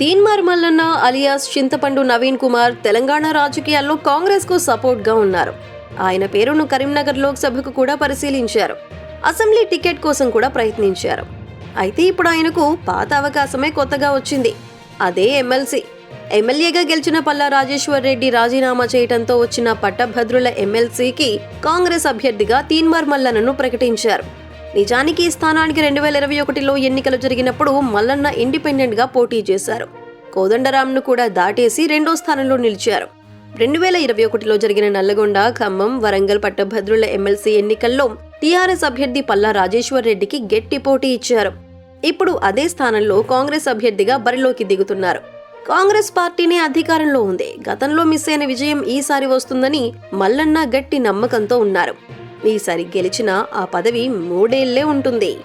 Teenmar Mallanna alias చింతపండు నవీన్ కుమార్ తెలంగాణ రాజకీయాల్లో కాంగ్రెస్కు సపోర్ట్గా ఉన్నారు. ఆయన పేరును కరీంనగర్ లోక్సభకు కూడా పరిశీలించారు. అసెంబ్లీ టికెట్ కోసం కూడా ప్రయత్నించారు. అయితే ఇప్పుడు ఆయనకు పాత అవకాశమే కొత్తగా వచ్చింది. అదే ఎమ్మెల్సీ. ఎమ్మెల్యేగా గెలిచిన పల్లా రాజేశ్వర్ రెడ్డి రాజీనామా చేయడంతో వచ్చిన పట్టభద్రుల ఎమ్మెల్సీకి కాంగ్రెస్ అభ్యర్థిగా తీన్మార్ మల్లన్నను ప్రకటించారు. నిజానికి ఈ స్థానానికి రెండు వేల ఇరవై ఒకటిలో ఎన్నికలు జరిగినప్పుడు మల్లన్న ఇండిపెండెంట్గా పోటీ చేశారు. కోదండరాంను కూడా దాటేసి రెండో స్థానంలో నిలిచారు. రెండు వేల ఇరవై ఒకటిలో జరిగిన నల్లగొండ ఖమ్మం వరంగల్ పట్టభద్రుల ఎమ్మెల్సీ ఎన్నికల్లో టీఆర్ఎస్ అభ్యర్థి పల్లా రాజేశ్వర్ రెడ్డికి గట్టి పోటీ ఇచ్చారు. ఇప్పుడు అదే స్థానంలో కాంగ్రెస్ అభ్యర్థిగా బరిలోకి దిగుతున్నారు. కాంగ్రెస్ పార్టీనే అధికారంలో ఉంది. గతంలో మిస్ అయిన విజయం ఈసారి వస్తుందని మల్లన్న గట్టి నమ్మకంతో ఉన్నారు. ఈసారి గెలిచిన ఆ పదవి మూడేళ్ళే ఉంటుంది.